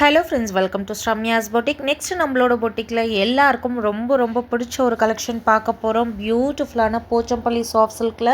Hello friends welcome to Sramya's boutique next நம்மளோட பொட்டிக்கில் எல்லாருக்கும் ரொம்ப ரொம்ப பிடிச்ச ஒரு கலெக்ஷன் பார்க்க போகிறோம் பியூட்டிஃபுல்லான போச்சம்பள்ளி சாஃப்ட் சில்கில்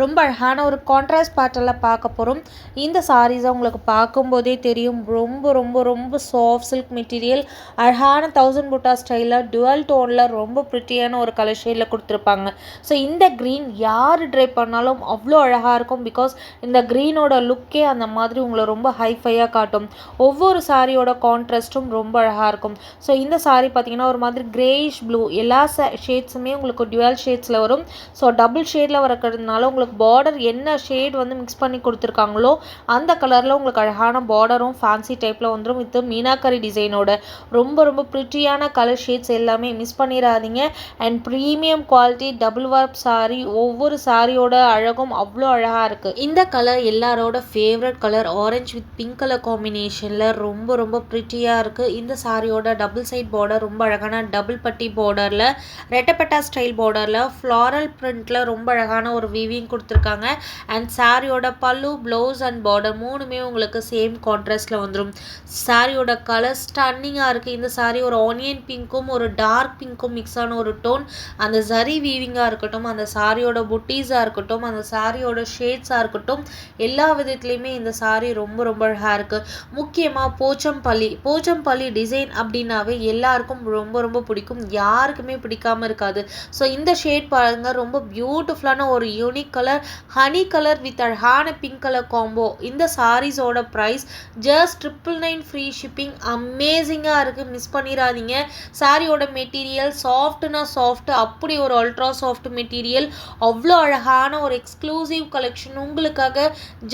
ரொம்ப அழகான ஒரு கான்ட்ராஸ்ட் பேட்டர்னில் பார்க்க போகிறோம் இந்த சாரீஸை உங்களுக்கு பார்க்கும்போதே தெரியும். ரொம்ப ரொம்ப ரொம்ப சாஃப்ட் சில்க் மெட்டீரியல் அழகான தௌசண்ட் புட்டா ஸ்டைலில் டுவெல் டோனில் ரொம்ப ப்ரிட்டியான ஒரு கலர் ஷேடில் கொடுத்துருப்பாங்க. ஸோ இந்த க்ரீன் யார் ட்ரை பண்ணாலும் அவ்வளோ அழகாக இருக்கும் பிகாஸ் இந்த க்ரீனோட லுக்கே அந்த மாதிரி உங்களை ரொம்ப ஹைஃபையாக காட்டும். ஒவ்வொரு சாரியோட சாரியோட கான்ட்ராஸ்ட்டும் ரொம்ப அழகாக இருக்கும். ஸோ இந்த சாரீ பார்த்தீங்கன்னா ஒரு மாதிரி கிரேஷ் ப்ளூ எல்லா ஷேட்ஸுமே உங்களுக்கு டுவெல் ஷேட்ஸில் வரும். ஸோ டபுள் ஷேடில் வரக்கிறதுனால உங்களுக்கு பார்டர் என்ன ஷேட் வந்து மிக்ஸ் பண்ணி கொடுத்துருக்காங்களோ அந்த கலரில் உங்களுக்கு அழகான பார்டரும் ஃபேன்சி டைப்பில் வந்துடும் வித் மீனாக்கரி டிசைனோட ரொம்ப ரொம்ப ப்ரிட்டியான கலர் ஷேட்ஸ் எல்லாமே மிஸ் பண்ணிடாதீங்க and premium quality double warp sari ஒவ்வொரு சாரியோட அழகும் அவ்வளோ அழகாக இருக்குது இந்த கலர் எல்லாரோட favourite colour orange with pink colour காம்பினேஷனில் ரொம்ப ரொம்ப ரொம்ப ப்ரிட்டியாக இருக்குது இந்த சாரியோட டபுள் சைட் பார்டர் ரொம்ப அழகான டபுள் பட்டி பார்டரில் ரெட்டப்பட்டா ஸ்டைல் பார்டரில் ஃப்ளாரல் பிரிண்டில் ரொம்ப அழகான ஒரு வீவிங் கொடுத்துருக்காங்க. அண்ட் சாரியோட பல்லு ப்ளவுஸ் அண்ட் பார்டர் மூணுமே உங்களுக்கு சேம் கான்ட்ராஸ்டில் வந்துடும் சாரியோட கலர் ஸ்டன்னிங்காக இருக்குது இந்த சாரி ஒரு ஆனியன் பிங்க்கும் ஒரு டார்க் பிங்க்கும் மிக்ஸ் ஆன ஒரு டோன் அந்த சரி வீவிங்காக இருக்கட்டும் அந்த சாரியோட புட்டீஸாக இருக்கட்டும் அந்த சாரியோட ஷேட்ஸாக இருக்கட்டும் எல்லா விதத்துலேயுமே இந்த சாரி ரொம்ப ரொம்ப அழகாக இருக்குது முக்கியமாக போச்சம் போச்சம்பள்ளி போச்சம்பள்ளி டிசைன் அப்படின்னாவே எல்லாருக்கும் ரொம்ப ரொம்ப பிடிக்கும். யாருக்குமே பிடிக்காம இருக்காது. ஸோ இந்த ஷேட் பாருங்க. ரொம்ப பியூட்டிஃபுல்லான ஒரு unique colour honey colour with அழகான பிங்க் கலர் காம்போ இந்த சாரீஸோட price just triple nine free shipping அமேசிங்காக இருக்குது மிஸ் பண்ணிடாதீங்க சாரியோட மெட்டீரியல் சாஃப்ட்னா சாஃப்ட் அப்படி ஒரு அல்ட்ரா சாஃப்ட் மெட்டீரியல் அவ்வளோ அழகான ஒரு எக்ஸ்க்ளூசிவ் கலெக்ஷன் உங்களுக்காக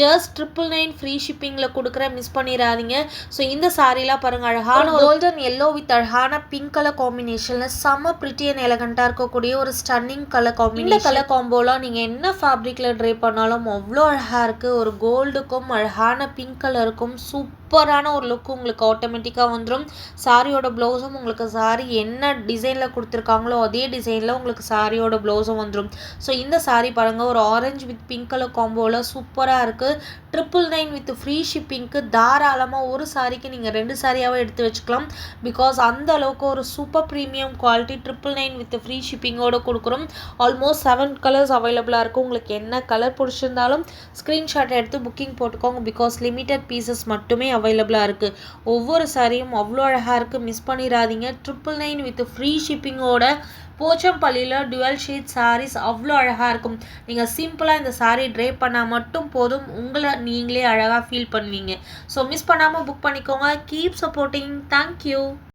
ஜஸ்ட் ட்ரிபிள் நைன் ஃப்ரீ ஷிப்பிங்கில் கொடுக்குற மிஸ் பண்ணிடாதீங்க ஸோ இந்த சாரீலாம் பாருங்க அழகான கோல்டன் எல்லோ வித் அழகான பிங்க் கலர் காம்பினேஷனில் செம்ம பிரிட்டி அண்ட் எலகண்ட்டாக இருக்கக்கூடிய ஒரு ஸ்டன்னிங் கலர் காம்பினேஷன் இந்த கலர் காம்போலாம் நீங்கள் என்ன ஃபேப்ரிக்கில் ட்ரை பண்ணாலும் அவ்வளோ அழகாக இருக்குது ஒரு கோல்டுக்கும் அழகான பிங்க் கலருக்கும் சூப்பர் சூப்பரான ஒரு லுக் உங்களுக்கு ஆட்டோமேட்டிக்காக வந்துடும் சாரியோட ப்ளவுஸும் உங்களுக்கு சாரி என்ன டிசைனில் கொடுத்துருக்காங்களோ அதே டிசைனில் உங்களுக்கு சாரியோட ப்ளவுஸும் வந்துடும் ஸோ இந்த சாரி பாருங்கள் ஒரு ஆரஞ்சு வித் பிங்க் கலர் காம்போவில் சூப்பராக இருக்குது ட்ரிபிள் நைன் வித் ஃப்ரீ ஷிப்பிங்க்கு தாராளமாக ஒரு சாரிக்கு நீங்கள் நீங்கள் ரெண்டு சாரியாகவும் எடுத்து வச்சுக்கலாம். பிகாஸ் அந்த அளவுக்கு ஒரு super premium quality triple nine with free ஷிப்பிங்கோடு கொடுக்குறோம். ஆல்மோஸ்ட் செவன் கலர்ஸ் அவைலபிளாக இருக்கும் உங்களுக்கு என்ன கலர் பிடிச்சிருந்தாலும் ஸ்க்ரீன்ஷாட் எடுத்து புக்கிங் போட்டுக்கோங்க. பிகாஸ் லிமிட்டட் பீசஸ் மட்டுமே அவைலபிளாக இருக்குது ஒவ்வொரு சாரியும் அவ்வளோ அழகாக இருக்குது மிஸ் பண்ணிடாதீங்க. ட்ரிபிள் நைன் வித் ஃப்ரீ ஷிப்பிங்கோட போச்சம்பள்ளியில் டுவெல் ஷீட் சாரீஸ் அவ்வளோ அழகாக இருக்கும். நீங்கள் சிம்பிளாக இந்த சாரீ ட்ரே பண்ணால் மட்டும் போதும். உங்களை நீங்களே அழகாக ஃபீல் பண்ணுவீங்க. ஸோ மிஸ் பண்ணாமல் புக் பண்ணிக்கோங்க. Keep supporting thank you